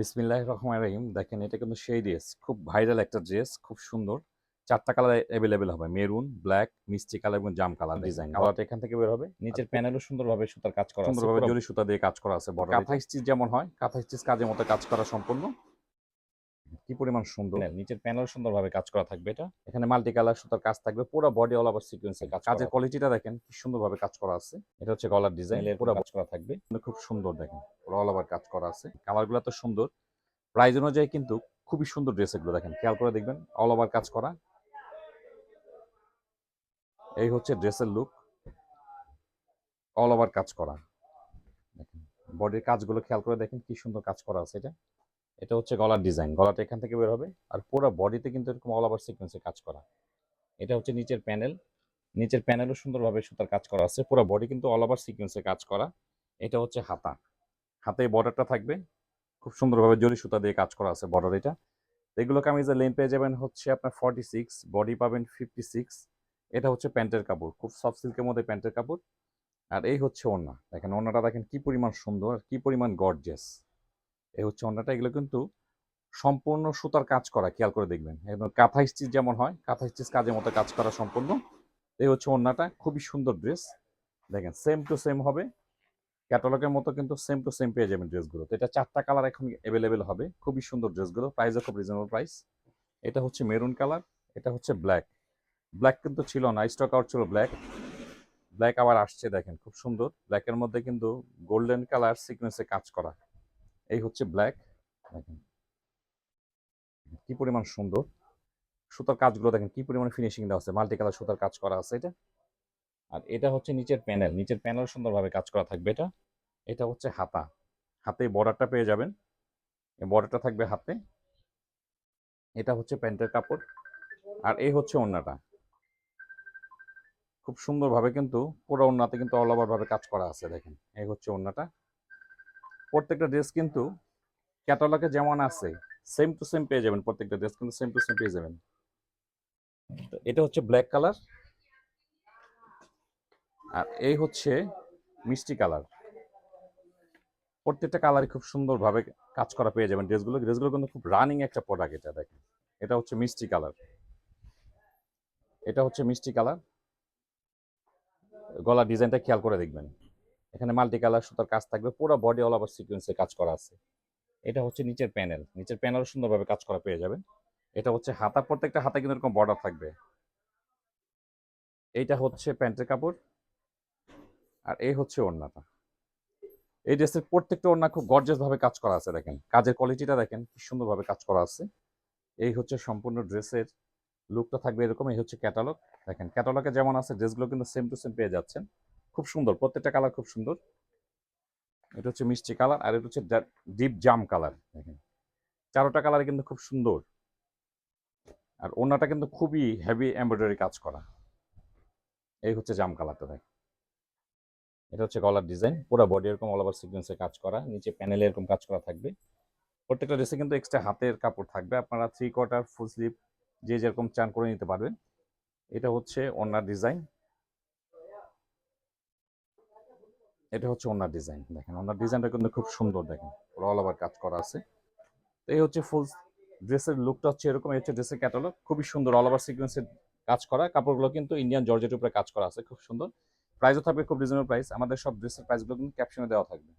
বিসমিল্লাহ রহমান রহিম। দেখেন এটা কিন্তু সেই ড্রেস খুব ভাইরাল একটা ড্রেস খুব সুন্দর। চারটা কালার অ্যাভেলেবেল হবে মেরুন ব্ল্যাক মিষ্টি কালার এবং জাম কালার ডিজাইন কালারটা এখান থেকে বের হবে। নিচের প্যানেলও সুন্দরভাবে সুতার কাজ করা সুন্দরভাবে জরি সুতা দিয়ে কাজ করা আছে বড় কাঁথা স্টিচ যেমন হয় কাঁথা স্টিচ কাজের মতো কাজ করা সম্পূর্ণ। কি পরিমাণ সুন্দর? নিচের প্যানেল সুন্দরভাবে কাজ করা থাকবে এটা। এখানে মাল্টি কালার সুতার কাজ থাকবে পুরো বডি অল ওভার সিকোয়েন্সে কাজ কাজের কোয়ালিটিটা দেখেন কি সুন্দরভাবে কাজ করা আছে। এটা হচ্ছে গলার ডিজাইন পুরো পুরো কাজ করা থাকবে। খুব সুন্দর দেখেন পুরো অল ওভার কাজ করা আছে। কালারগুলো তো সুন্দর। প্রাইস অনুযায়ী কিন্তু খুবই সুন্দর ড্রেস এগুলো দেখেন খেয়াল করে দেখবেন অল ওভার কাজ করা। এই হচ্ছে ড্রেসের লুক অল ওভার কাজ করা। দেখেন বডির কাজগুলো খেয়াল করে দেখেন কি সুন্দর কাজ করা আছে এটা। এটা হচ্ছে গলার ডিজাইন গলাটা এখান থেকে বের হবে আর পুরো বডিতে কিন্তু এরকম অল ওভার সিকোয়েন্সে কাজ করা। এটা হচ্ছে নিচের প্যানেল নিচের প্যানেলও সুন্দরভাবে সুতার কাজ করা আছে। পুরো বডি কিন্তু অল ওভার সিকোয়েন্সে কাজ করা। এটা হচ্ছে হাতা। হাতে বর্ডারটা থাকবে। খুব সুন্দরভাবে জরি সুতা দিয়ে কাজ করা আছে বর্ডার এটা। এগুলো কামিজের লেন পেয়ে যাবেন হচ্ছে আপনার ফর্টি সিক্স বডি পাবেন ফিফটি সিক্স এটা হচ্ছে প্যান্টের কাপড়। খুব সফট সিল্কের মধ্যে প্যান্টের কাপড়। আর এই হচ্ছে ওড়না। দেখেন, ওড়নাটা দেখেন কি পরিমাণ সুন্দর কি পরিমাণ গর্জেস এই হচ্ছে ওড়নাটা এগুলো কিন্তু সম্পূর্ণ সুতার কাজ করা, খেয়াল করে দেখবেন। একদম কাঁথা স্টিচ যেমন হয়, কাঁথা স্টিচ কাজের মতো কাজ করা সম্পূর্ণ। এই হচ্ছে ওড়নাটা খুবই সুন্দর ড্রেস। দেখেন সেম টু সেম হবে। ক্যাটালগের মতো কিন্তু সেম টু সেম পেয়ে যাবেন ড্রেসগুলো। তো এটা চারটা কালার এখন অ্যাভেলেবেল হবে। খুবই সুন্দর ড্রেসগুলো। প্রাইসও খুব রিজনেবল প্রাইস এটা হচ্ছে মেরুন কালার এটা হচ্ছে ব্ল্যাক ব্ল্যাক কিন্তু ছিল না স্টক আউট ছিল ব্ল্যাক ব্ল্যাক আবার আসছে, দেখেন, খুব সুন্দর। ব্ল্যাকের মধ্যে কিন্তু গোল্ডেন কালার সিকোয়েন্সে কাজ করা। এই হচ্ছে ব্ল্যাক দেখেন। কি পরিমাণ সুন্দর। সুতার কাজগুলো দেখেন, কি পরিমাণ ফিনিশিং দেওয়া আছে। মাল্টি কালার সুতার কাজ করা আছে এটা। আর এটা হচ্ছে নিচের প্যানেল নিচের প্যানেল সুন্দরভাবে কাজ করা থাকবে এটা। এটা হচ্ছে হাতা। হাতে বর্ডারটা পেয়ে যাবেন। বর্ডারটা থাকবে হাতে। এটা হচ্ছে প্যান্টের কাপড়। আর এই হচ্ছে ওড়নাটা। খুব সুন্দরভাবে কিন্তু পুরো ওড়নাতে কিন্তু অল ওভারভাবে কাজ করা আছে, দেখেন। এই হচ্ছে ওড়নাটা। প্রত্যেকটা ড্রেস কিন্তু ক্যাটালগে যেমন আছে সেম টু সেম পেয়ে যাবেন প্রত্যেকটা ড্রেস কিন্তু সেম টু সেম পেয়ে যাবেন। এটা হচ্ছে ব্ল্যাক কালার আর এই হচ্ছে মিষ্টি কালার প্রত্যেকটা কালারই খুব সুন্দরভাবে কাজ করা পেয়ে যাবেন ড্রেসগুলো ড্রেসগুলো কিন্তু খুব রানিং একটা প্রোডাক্ট এটা, দেখেন। এটা হচ্ছে মিষ্টি কালার এটা হচ্ছে মিষ্টি কালার গলার ডিজাইনটা খেয়াল করে দেখবেন। এখানে মাল্টি কালার সুতার কাজ থাকবে, পুরো বডি অল ওভার সিকোয়েন্সে কাজ করা আছে। এটা হচ্ছে নিচের প্যানেল নিচের প্যানেল সুন্দরভাবে কাজ করা পেয়ে যাবেন। এটা হচ্ছে হাতা, প্রত্যেকটা হাতে কিন্তু এরকম বর্ডার থাকবে। এইটা হচ্ছে প্যান্টের কাপড়, আর এই হচ্ছে ওড়নাটা। এই ড্রেসের প্রত্যেকটা ওড়না খুব গর্জাস ভাবে কাজ করা আছে, দেখেন। কাজের কোয়ালিটিটা দেখেন, কি সুন্দরভাবে কাজ করা আছে। এই হচ্ছে সম্পূর্ণ ড্রেসের লুকটা থাকবে এরকম, এই হচ্ছে ক্যাটালগ দেখেন ক্যাটালগে যেমন আছে ড্রেসগুলো কিন্তু সেম টু সেম পেয়ে যাচ্ছেন। খুব সুন্দর, প্রত্যেকটা কালার খুব সুন্দর। এটা হচ্ছে মিষ্টি কালার আর এটা হচ্ছে ডিপ জাম কালার দেখেন। চারোটা কালার কিন্তু খুব সুন্দর। আর ওড়নাটা কিন্তু খুবই হেভি এমব্রয়ডারি কাজ করা। এই হচ্ছে জাম কালারটা দেখ এটা হচ্ছে গলার ডিজাইন পুরো বডি এরকম অল ওভার সিকোয়েন্সে কাজ করা, নিচে প্যানেলে এরকম কাজ করা থাকবে। প্রত্যেকটা ড্রেসে কিন্তু এক্সট্রা হাতের কাপড় থাকবে, আপনারা থ্রি কোয়ার্টার ফুল স্লিভ যে যেরকম চান করে নিতে পারবেন। এটা হচ্ছে ওনার ডিজাইন এটা হচ্ছে ওনার ডিজাইন দেখেন। ওনার ডিজাইনটা কিন্তু খুব সুন্দর দেখেন। অল ওভার কাজ করা আছে। তো এই হচ্ছে ফুল ড্রেসের লুকটা হচ্ছে এরকম এই হচ্ছে ড্রেসের ক্যাটালগ খুবই সুন্দর অল ওভার সিকোয়েন্সের কাজ করা। কাপড়গুলো কিন্তু ইন্ডিয়ান জর্জেটের উপরে কাজ করা আছে খুব সুন্দর। প্রাইসও থাকবে খুব রিজনেবল প্রাইস আমাদের সব ড্রেসের প্রাইসগুলো কিন্তু ক্যাপশনে দেওয়া থাকবে।